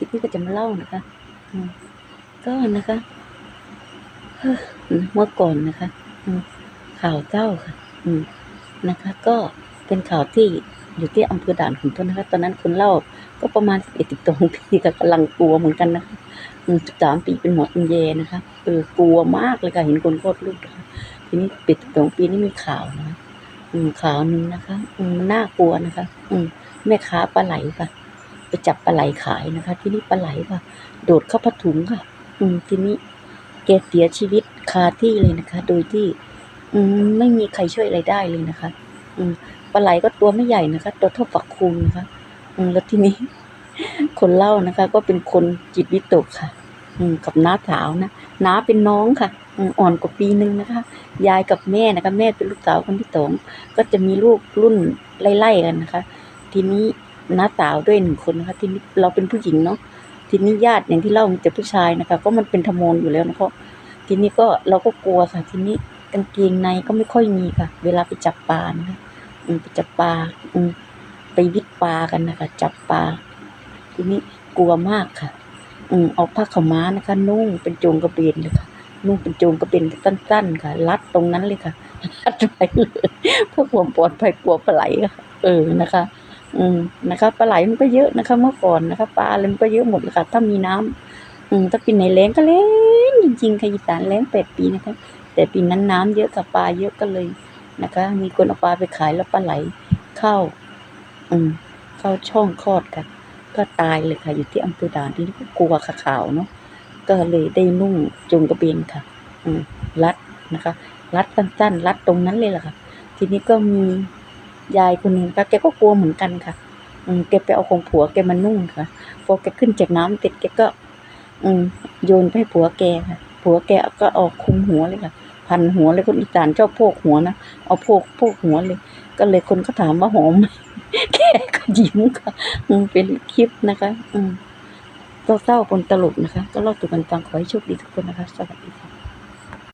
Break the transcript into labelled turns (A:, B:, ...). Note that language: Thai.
A: ทีนี้ก็จะมาเล่านะคะอืมก็นะคะเมื่อก่อนนะคะอืมข่าวเจ้าค่ะอืมนะคะ ก็เป็นข่าวที่อยู่ที่อำเภอด่านขุนทดนะคะ ตอนนั้นคนเล่าก็ประมาณสิบเอ็ดสิบสองปีก็กำลังกลัวเหมือนกันนะคะอืมสิบสามปีเป็นหมอตุนเยนะคะเออกลัวมากเลยค่ะ เห็นคนโคตรลูกนะคะทีนี้ปิดสองปีนี่มีข่าวนะะอืมข่าวหนึ่งนะคะอืมมันน่ากลัวนะคะ อืมแม่ค้าปลาไหลค่ะ ไปจับปลาไหลขายนะคะ ที่นี่ปลาไหลค่ะ โดดเข้าผ้าถุงค่ะ อืมทีนี้แกเสียชีวิตคาที่เลยนะคะ โดยที่ อืมไม่มีใครช่วยอะไรได้เลยนะคะ อืมปลาไหลก็ตัวไม่ใหญ่นะคะ ตัวเท่าฝักคูณนะคะ อืมแล้วทีนี้ คนเล่านะคะ ก็เป็นคนจิตวิตกค่ะ อืมกับน้าสาวนะน้าเป็นน้องค่ะอ่อนกว่าปีนึงนะคะ ยายกับแม่นะคะ แม่เป็นลูกสาวคนที่สองก็จะมีลูกรุ่นไล่ๆกันนะคะ ทีนี้ น้าสาวด้วยหนึ่งคนนะคะ ทีนี้เราเป็นผู้หญิงเนาะทีนี้ญาติอย่างที่เล่ามีแต่ผู้ชายนะคะ ก็มันเป็นธรรมนอยู่แล้วนะคะทีนี้ก็เราก็กลัวค่ะทีนี้กางเกงในก็ไม่ค่อยมีค่ะ เวลาไปจับปลานะคะอืมไปจับปลาอืมไปวิดปลากันนะคะ จับปลาทีนี้กลัวมากค่ะ อืมเอาผ้าขาวม้านะคะ นุ่งเป็นโจงกระเบนเลยค่ะนุ่งเป็นโจงกระเบนสั้น ๆ ค่ะ รัดตรงนั้นเลยค่ะรัดไว้เลยเพื่อความปลอดภัยกลัวปลาไหลค่ะ เออนะคะ อืมนะคะปลาไหลมันก็เยอะนะคะ เมื่อก่อนนะคะ ปลาอะไรมันก็เยอะหมดเลยค่ะ ถ้ามีน้ำอืมถ้าปีไหนแล้งก็แล้งจริงๆค่ะอีสานแล้งแปดปีนะคะ แต่ปีนั้นน้ำเยอะกับปลาเยอะก็เลยนะคะ มีคนเอาปลาไปขายแล้วปลาไหลเข้า อืมเข้าช่องคลอดค่ะ ก็ตายเลยค่ะอยู่ที่อำเภอด่านที่นี่ก็กลัวขาวเนาะก็เลยได้นุ่งจุงกระเบนค่ะ อืมรัดนะคะ รัดสั้นๆรัดตรงนั้นเลยล่ะค่ะ ทีนี้ก็มี ยายคนหนึ่งค่ะแกก็กลัวเหมือนกันค่ะ อืมแกไปเอาของผัวแกมานุ่งค่ะพอแกขึ้นจากน้ำเสร็จแกก็ อืมโยนไปให้ผัวแกค่ะ ผัวแกก็เอาคุมหัวเลยค่ะ พันหัวเลยคนอีสานชอบโพกหัวนะเอาโพกโพกหัวเลย ก็เลยคนก็ถามว่าหอมไหมแกก็ยิ้มค่ะเป็นคลิปนะคะ อืมเศร้าๆปนตลกนะคะ ก็เล่าสู่กันฟังขอให้โชคดีทุกคนนะคะ สวัสดีค่ะ